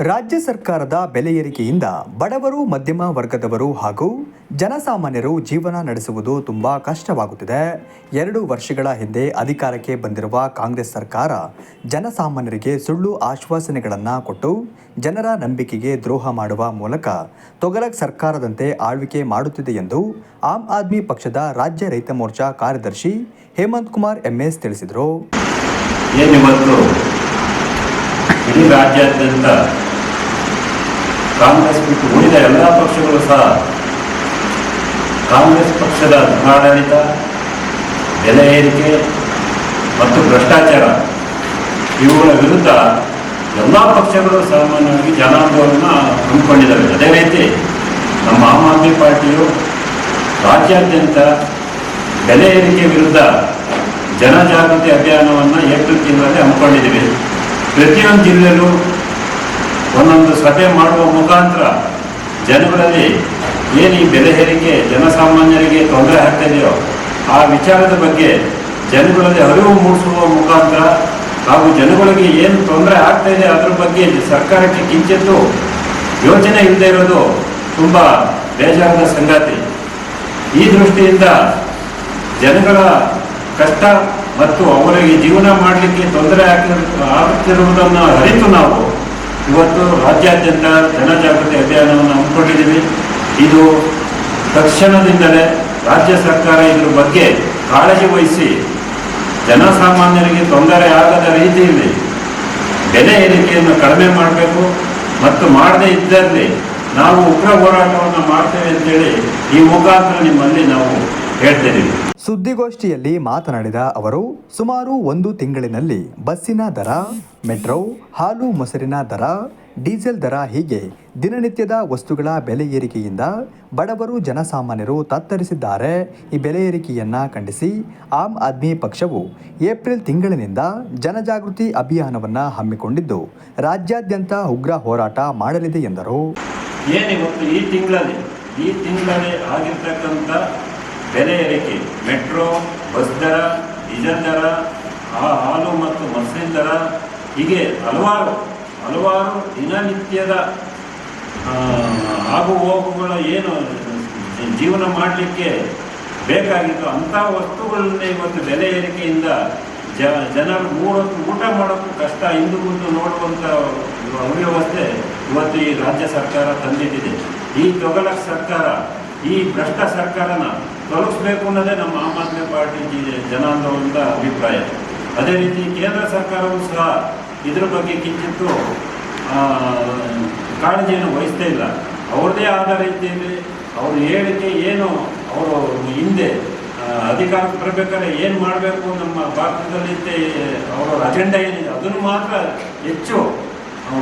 ರಾಜ್ಯ ಸರ್ಕಾರದ ಬೆಲೆ ಏರಿಕೆಯಿಂದ ಬಡವರು, ಮಧ್ಯಮ ವರ್ಗದವರು ಹಾಗೂ ಜನಸಾಮಾನ್ಯರು ಜೀವನ ನಡೆಸುವುದು ತುಂಬಾ ಕಷ್ಟವಾಗುತ್ತಿದೆ. ಎರಡು ವರ್ಷಗಳ ಹಿಂದೆ ಅಧಿಕಾರಕ್ಕೆ ಬಂದಿರುವ ಕಾಂಗ್ರೆಸ್ ಸರ್ಕಾರ ಜನಸಾಮಾನ್ಯರಿಗೆ ಸುಳ್ಳು ಆಶ್ವಾಸನೆಗಳನ್ನು ಕೊಟ್ಟು ಜನರ ನಂಬಿಕೆಗೆ ದ್ರೋಹ ಮಾಡುವ ಮೂಲಕ ತೊಗಲಕ್ ಸರ್ಕಾರದಂತೆ ಆಳ್ವಿಕೆ ಮಾಡುತ್ತಿದೆ ಎಂದು ಆಮ್ ಆದ್ಮಿ ಪಕ್ಷದ ರಾಜ್ಯ ರೈತ ಮೋರ್ಚಾ ಕಾರ್ಯದರ್ಶಿ ಹೇಮಂತ್ ಕುಮಾರ್ ಎಂಎಸ್ ತಿಳಿಸಿದರು. ರಾಜ್ಯಾದ್ಯಂತ ಕಾಂಗ್ರೆಸ್ ಬಿಟ್ಟು ಉಳಿದ ಎಲ್ಲ ಪಕ್ಷಗಳು ಸಹ ಕಾಂಗ್ರೆಸ್ ಪಕ್ಷದ ದುರಾಡಳಿತ ಬೆಲೆ ಏರಿಕೆ ಮತ್ತು ಭ್ರಷ್ಟಾಚಾರ, ಇವುಗಳ ವಿರುದ್ಧ ಎಲ್ಲ ಪಕ್ಷಗಳು ಸಾಮಾನ್ಯವಾಗಿ ಜನಾಂದೋಲನ ಹಮ್ಮಿಕೊಂಡಿದ್ದಾವೆ. ಅದೇ ರೀತಿ ನಮ್ಮ ಆಮ್ ಆದ್ಮಿ ಪಾರ್ಟಿಯು ರಾಜ್ಯಾದ್ಯಂತ ಬೆಲೆ ಏರಿಕೆ ವಿರುದ್ಧ ಜನಜಾಗೃತಿ ಅಭಿಯಾನವನ್ನು ಏಪ್ರಿಲ್ ತಿಂಗಳಲ್ಲಿ ಹಮ್ಮಿಕೊಂಡಿದ್ದೀವಿ. ಪ್ರತಿಯೊಂದು ಜಿಲ್ಲೆಯಲ್ಲೂ ಒಂದೊಂದು ಸಭೆ ಮಾಡುವ ಮುಖಾಂತರ ಜನಗಳಲ್ಲಿ ಏನು ಈ ಬೆಲೆ ಹೇರಿಕೆ ಜನಸಾಮಾನ್ಯರಿಗೆ ತೊಂದರೆ ಆಗ್ತಿದೆಯೋ, ಆ ವಿಚಾರದ ಬಗ್ಗೆ ಜನಗಳಲ್ಲಿ ಅರಿವು ಮೂಡಿಸುವ ಮುಖಾಂತರ ಹಾಗೂ ಜನಗಳಿಗೆ ಏನು ತೊಂದರೆ ಆಗ್ತಾ ಇದೆ ಅದ್ರ ಬಗ್ಗೆ ಸರ್ಕಾರಕ್ಕೆ ಕಿಂಚಿತ್ತು ಯೋಚನೆ ಇಲ್ಲದೆ ಇರೋದು ತುಂಬ ಬೇಜಾರದ ಸಂಗತಿ. ಈ ದೃಷ್ಟಿಯಿಂದ ಜನಗಳ ಕಷ್ಟ ಮತ್ತು ಅವರಿಗೆ ಜೀವನ ಮಾಡಲಿಕ್ಕೆ ತೊಂದರೆ ಆಗ್ತಿ- ಆಗುತ್ತಿರುವುದನ್ನು ಅರಿತು ನಾವು ಇವತ್ತು ರಾಜ್ಯಾದ್ಯಂತ ಜನಜಾಗೃತಿ ಅಭಿಯಾನವನ್ನು ಹಮ್ಮಿಕೊಂಡಿದ್ದೀವಿ. ಇದು ತಕ್ಷಣದಿಂದಲೇ ರಾಜ್ಯ ಸರ್ಕಾರ ಇದ್ರ ಬಗ್ಗೆ ಕಾಳಜಿ ವಹಿಸಿ ಜನಸಾಮಾನ್ಯರಿಗೆ ತೊಂದರೆ ಆಗದ ರೀತಿಯಲ್ಲಿ ಬೆಲೆ ಏರಿಕೆಯನ್ನು ಕಡಿಮೆ ಮಾಡಬೇಕು ಮತ್ತು ಮಾಡದೇ ಇದ್ದಲ್ಲಿ ನಾವು ಉಗ್ರ ಹೋರಾಟವನ್ನು ಮಾಡ್ತೇವೆ ಅಂತೇಳಿ ಈ ಮುಖಾಂತರ ನಿಮ್ಮಲ್ಲಿ ನಾವು ಹೇಳ್ತಿದ್ದೀವಿ ಸುದ್ದಿಗೋಷ್ಠಿಯಲ್ಲಿ ಮಾತನಾಡಿದ ಅವರು, ಸುಮಾರು ಒಂದು ತಿಂಗಳಿನಲ್ಲಿ ಬಸ್ಸಿನ ದರ, ಮೆಟ್ರೋ, ಹಾಲು ಮೊಸರಿನ ದರ, ಡೀಸೆಲ್ ದರ ಹೀಗೆ ದಿನನಿತ್ಯದ ವಸ್ತುಗಳ ಬೆಲೆ ಏರಿಕೆಯಿಂದ ಬಡವರು ಜನಸಾಮಾನ್ಯರು ತತ್ತರಿಸಿದ್ದಾರೆ. ಈ ಬೆಲೆ ಏರಿಕೆಯನ್ನು ಖಂಡಿಸಿ ಆಮ್ ಆದ್ಮಿ ಪಕ್ಷವು ಏಪ್ರಿಲ್ ತಿಂಗಳಿನಿಂದ ಜನಜಾಗೃತಿ ಅಭಿಯಾನವನ್ನು ಹಮ್ಮಿಕೊಂಡಿದ್ದು, ರಾಜ್ಯಾದ್ಯಂತ ಉಗ್ರ ಹೋರಾಟ ಮಾಡಲಿದೆ ಎಂದರು. ಈ ತಿಂಗಳಲ್ಲಿ ಈ ತಿಂಗಳಲ್ಲಿ ಆಗಿರ್ತಕ್ಕಂಥ ಬೆಲೆ ಏರಿಕೆ ಮೆಟ್ರೋ, ಬಸ್ ದರ, ಡೀಸೆಲ್ ದರ ಹಾಲು ಮತ್ತು ಮೊಸರಿನ ದರ, ಹೀಗೆ ಹಲವಾರು ಹಲವಾರು ದಿನನಿತ್ಯದ ಆಗು ಹೋಗುಗಳ ಏನು ಜೀವನ ಮಾಡಲಿಕ್ಕೆ ಬೇಕಾಗಿತ್ತು ಅಂಥ ವಸ್ತುಗಳನ್ನೇ ಇವತ್ತು ಬೆಲೆ ಏರಿಕೆಯಿಂದ ಜ, ಜನರು ಮೂರೊತ್ತು ಊಟ ಮಾಡೋಕ್ಕೂ ಕಷ್ಟ. ಇಂದು ಮುಂದೆ ನೋಡುವಂಥ ಅವ್ಯವಸ್ಥೆ ಇವತ್ತು ಈ ರಾಜ್ಯ ಸರ್ಕಾರ ತಂದಿಟ್ಟಿದೆ. ಈ ತೊಗಲಕ್ ಸರ್ಕಾರ ಈ ಭ್ರಷ್ಟ ಸರ್ಕಾರನ ತೊಲಗಿಸ್ಬೇಕು ಅನ್ನೋದೇ ನಮ್ಮ ಆಮ್ ಆದ್ಮಿ ಪಾರ್ಟಿ ಜನಾಂಗದ ಅಭಿಪ್ರಾಯ. ಅದೇ ರೀತಿ ಕೇಂದ್ರ ಸರ್ಕಾರವೂ ಸಹ ಇದರ ಬಗ್ಗೆ ಕಿಂಚಿತ್ತು ಕಾಳಜಿಯನ್ನು ವಹಿಸ್ತಾ ಇಲ್ಲ. ಅವ್ರದ್ದೇ ಆದ ರೀತಿಯಲ್ಲಿ ಅವರು ಹೇಳಿಕೆ ಏನು, ಅವರು ಹಿಂದೆ ಅಧಿಕಾರಕ್ಕೆ ಬರಬೇಕಾದ್ರೆ ಏನು ಮಾಡಬೇಕು ನಮ್ಮ ಭಾರತದಲ್ಲಿ ಅವರ ಅಜೆಂಡಾ ಏನಿದೆ, ಅದನ್ನು ಮಾತ್ರ ಹೆಚ್ಚು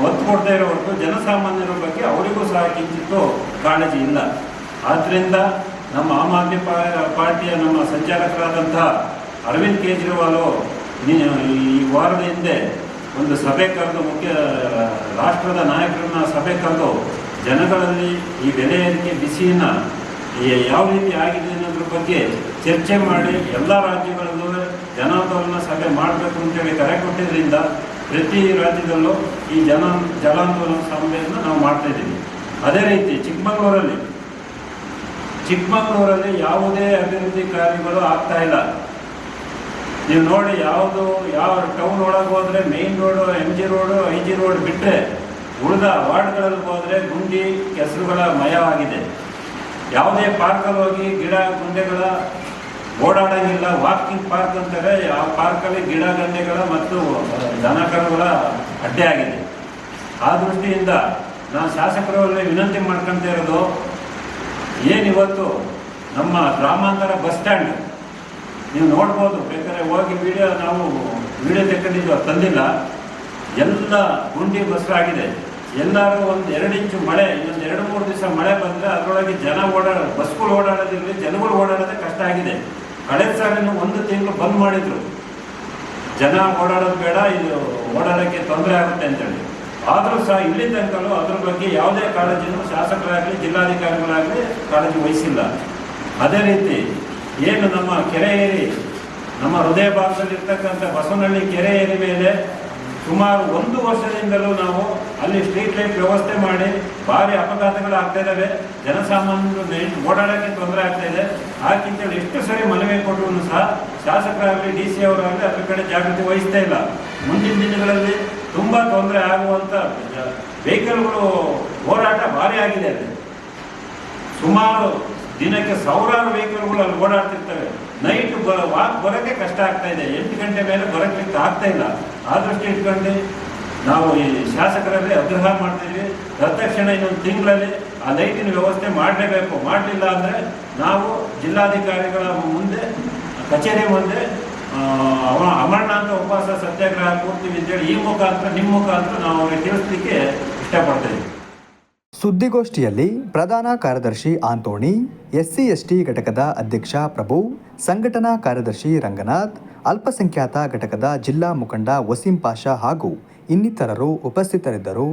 ಒತ್ತು ಕೊಡ್ತಾ ಇರೋ ಜನಸಾಮಾನ್ಯರ ಬಗ್ಗೆ ಅವರಿಗೂ ಸಹ ಕಿಂಚಿತ್ತು ಕಾಳಜಿ ಇಲ್ಲ. ಆದ್ದರಿಂದ ನಮ್ಮ ಆಮ್ ಆದ್ಮಿ ಪಾರ್ಟಿಯ ನಮ್ಮ ಸಂಚಾಲಕರಾದಂತಹ ಅರವಿಂದ್ ಕೇಜ್ರಿವಾಲ್ ಈ ವಾರದ ಹಿಂದೆ ಒಂದು ಸಭೆ ಕರೆದು ಮುಖ್ಯ ರಾಷ್ಟ್ರದ ನಾಯಕರನ್ನ ಸಭೆ ಕರೆದು ಜನಗಳಲ್ಲಿ ಈ ಬೆಲೆ ಏರಿಕೆ ಬಿಸಿಯನ್ನು ಯಾವ ರೀತಿ ಆಗಿದೆ ಅನ್ನೋದ್ರ ಬಗ್ಗೆ ಚರ್ಚೆ ಮಾಡಿ ಎಲ್ಲ ರಾಜ್ಯಗಳಲ್ಲೂ ಜನಾಂದೋಲನ ಸಭೆ ಮಾಡಬೇಕು ಅಂತೇಳಿ ಕರೆ ಕೊಟ್ಟಿದ್ದರಿಂದ ಪ್ರತಿ ರಾಜ್ಯದಲ್ಲೂ ಈ ಜನ, ಜಲಾಂದೋಲನ ಸಭೆಯನ್ನು ನಾವು ಮಾಡ್ತಾ ಇದ್ದೀವಿ. ಅದೇ ರೀತಿ ಚಿಕ್ಕಮಗಳೂರಲ್ಲಿ ಚಿಕ್ಕಮಗಳೂರಲ್ಲಿ ಯಾವುದೇ ಅಭಿವೃದ್ಧಿ ಕಾರ್ಯಗಳು ಆಗ್ತಾ ಇಲ್ಲ. ನೀವು ನೋಡಿ ಯಾವುದು, ಯಾವ ಟೌನ್ ಒಳಗೆ ಹೋದ್ರೆ main road M G road I G road ಬಿಟ್ಟರೆ ಉಳಿದ ವಾರ್ಡ್ಗಳಲ್ಲಿ ಹೋದರೆ ಗುಂಡಿ, ಕೆಸರುಗಳ ಮಯವಾಗಿದೆ. ಯಾವುದೇ ಪಾರ್ಕಲ್ಲಿ ಹೋಗಿ ಗಿಡ, ಗುಂಡೆಗಳ ಓಡಾಡೋಂಗಿಲ್ಲ. ವಾಕಿಂಗ್ ಪಾರ್ಕ್ ಅಂತಾರೆ, ಆ ಪಾರ್ಕಲ್ಲಿ ಗಿಡ, ಗಂಡೆಗಳ ಮತ್ತು ದನ ಕರುಗಳ ಅಡ್ಡೆ ಆಗಿದೆ. ಆ ದೃಷ್ಟಿಯಿಂದ ನಾನು ಶಾಸಕರಲ್ಲಿ ವಿನಂತಿ ಮಾಡ್ಕೊಂತ ಇರೋದು ಏನಿವತ್ತು ನಮ್ಮ ಗ್ರಾಮಾಂತರ ಬಸ್ ಸ್ಟ್ಯಾಂಡ್. ನೀವು ನೋಡ್ಬೋದು, ಬೇಕಾದ್ರೆ ಹೋಗಿ ವಿಡಿಯೋ ನಾವು ವಿಡಿಯೋ ತೆಕ್ಕೊಂಡಿದ್ದು ತಂದಿಲ್ಲ. ಎಲ್ಲ ಗುಂಡಿ ಬಸ್ಸಾಗಿದೆ ಎಲ್ಲರೂ ಒಂದು ಎರಡು ಇಂಚು ಮಳೆ, ಇನ್ನೊಂದು ಎರಡು ಮೂರು ದಿವಸ ಮಳೆ ಬಂದರೆ ಅದರೊಳಗೆ ಜನ ಓಡಾಡ, ಬಸ್ಗಳು ಓಡಾಡೋದಿರಲಿ ಜನಗಳು ಓಡಾಡೋದೇ ಕಷ್ಟ ಆಗಿದೆ. ಕಳೆದ ಸಾಲಿನ ಒಂದು ತಿಂಗಳು ಬಂದ್ ಮಾಡಿದರು. ಜನ ಓಡಾಡೋದು ಬೇಡ, ಇದು ಓಡಾಡೋಕ್ಕೆ ತೊಂದರೆ ಆಗುತ್ತೆ ಅಂತೇಳಿ. ಆದರೂ ಸಹ ಇಲ್ಲಿ ತನಕಲೂ ಅದ್ರ ಬಗ್ಗೆ ಯಾವುದೇ ಕಾಳಜಿಯನ್ನು ಶಾಸಕರಾಗಲಿ, ಜಿಲ್ಲಾಧಿಕಾರಿಗಳಾಗಲಿ ಕಾಳಜಿ ವಹಿಸಿಲ್ಲ. ಅದೇ ರೀತಿ ಏನು ನಮ್ಮ ಕೆರೆ ಏರಿ, ನಮ್ಮ ಹೃದಯ ಭಾಗದಲ್ಲಿರ್ತಕ್ಕಂಥ ಬಸವನಹಳ್ಳಿ ಕೆರೆ ಏರಿ ಮೇಲೆ ಸುಮಾರು ಒಂದು ವರ್ಷದಿಂದಲೂ ನಾವು ಅಲ್ಲಿ ಸ್ಟ್ರೀಟ್ ಲೈಟ್ ವ್ಯವಸ್ಥೆ ಮಾಡಿ ಭಾರಿ ಅಪಘಾತಗಳು ಆಗ್ತಾ ಇದ್ದಾವೆ. ಜನಸಾಮಾನ್ಯರು ಓಡಾಡೋಕ್ಕೆ ಓಡಾಡಕ್ಕೆ ತೊಂದರೆ ಆಗ್ತಾ ಇದೆ. ಹಾಗಿಂತೇಳಿ ಎಷ್ಟು ಸರಿ ಮನವಿ ಕೊಟ್ಟರು ಸಹ ಶಾಸಕರಾಗಲಿ, ಡಿ ಸಿ ಅವರಾಗಲಿ ಅದ್ರ ಕಡೆ ಜಾಗೃತಿ ವಹಿಸ್ತಾ ಇಲ್ಲ. ಮುಂದಿನ ದಿನಗಳಲ್ಲಿ ತುಂಬ ತೊಂದರೆ ಆಗುವಂಥ ವೆಹಿಕಲ್ಗಳು ಹೋರಾಟ ಭಾರಿ ಆಗಿದೆ ಅಲ್ಲಿ. ಸುಮಾರು ದಿನಕ್ಕೆ ಸಾವಿರಾರು ವೆಹಿಕಲ್ಗಳು ಅಲ್ಲಿ ಓಡಾಡ್ತಿರ್ತವೆ. ನೈಟ್ ಬರ ವಾಕ್ ಬರೋಕ್ಕೆ ಕಷ್ಟ ಆಗ್ತಾ ಇದೆ. ಎಂಟು ಗಂಟೆ ಮೇಲೆ ಬರೋಕ್ಕಿಂತ ಆಗ್ತಾ ಇಲ್ಲ. ಆ ದೃಷ್ಟಿ ಇಟ್ಕೊಂಡು ನಾವು ಈ ಶಾಸಕರಲ್ಲಿ ಆಗ್ರಹ ಮಾಡ್ತೀವಿ ತತ್ಕ್ಷಣ ಇನ್ನೊಂದು ತಿಂಗಳಲ್ಲಿ ಆ ಲೈಟಿನ ವ್ಯವಸ್ಥೆ ಮಾಡಲೇಬೇಕು. ಮಾಡಲಿಲ್ಲ ಅಂದರೆ ನಾವು ಜಿಲ್ಲಾಧಿಕಾರಿಗಳ ಮುಂದೆ, ಕಚೇರಿ ಮುಂದೆ ಅಮರನಾಥ ಉಪವಾಸ ಸತ್ಯಾಗ್ರಹ ಕೂರ್ತೀವಿ ಅಂತೇಳಿ ಈ ಮುಖಾಂತರ, ನಿಮ್ಮ ಮುಖಾಂತರ ನಾವು ಅವ್ರಿಗೆ ತಿಳಿಸ್ಲಿಕ್ಕೆ ಇಷ್ಟಪಡ್ತಾ ಇದ್ದೀವಿ. ಸುದ್ದಿಗೋಷ್ಠಿಯಲ್ಲಿ ಪ್ರಧಾನ ಕಾರ್ಯದರ್ಶಿ ಆಂತೋಣಿ ಎಸ್ಸಿ, ಎಸ್ಟಿ ಘಟಕದ ಅಧ್ಯಕ್ಷ ಪ್ರಭು, ಸಂಘಟನಾ ಕಾರ್ಯದರ್ಶಿ ರಂಗನಾಥ್, ಅಲ್ಪಸಂಖ್ಯಾತ ಘಟಕದ ಜಿಲ್ಲಾ ಮುಖಂಡ ವಸೀಂ ಪಾಷಾ ಹಾಗೂ ಇನ್ನಿತರರು ಉಪಸ್ಥಿತರಿದ್ದರು.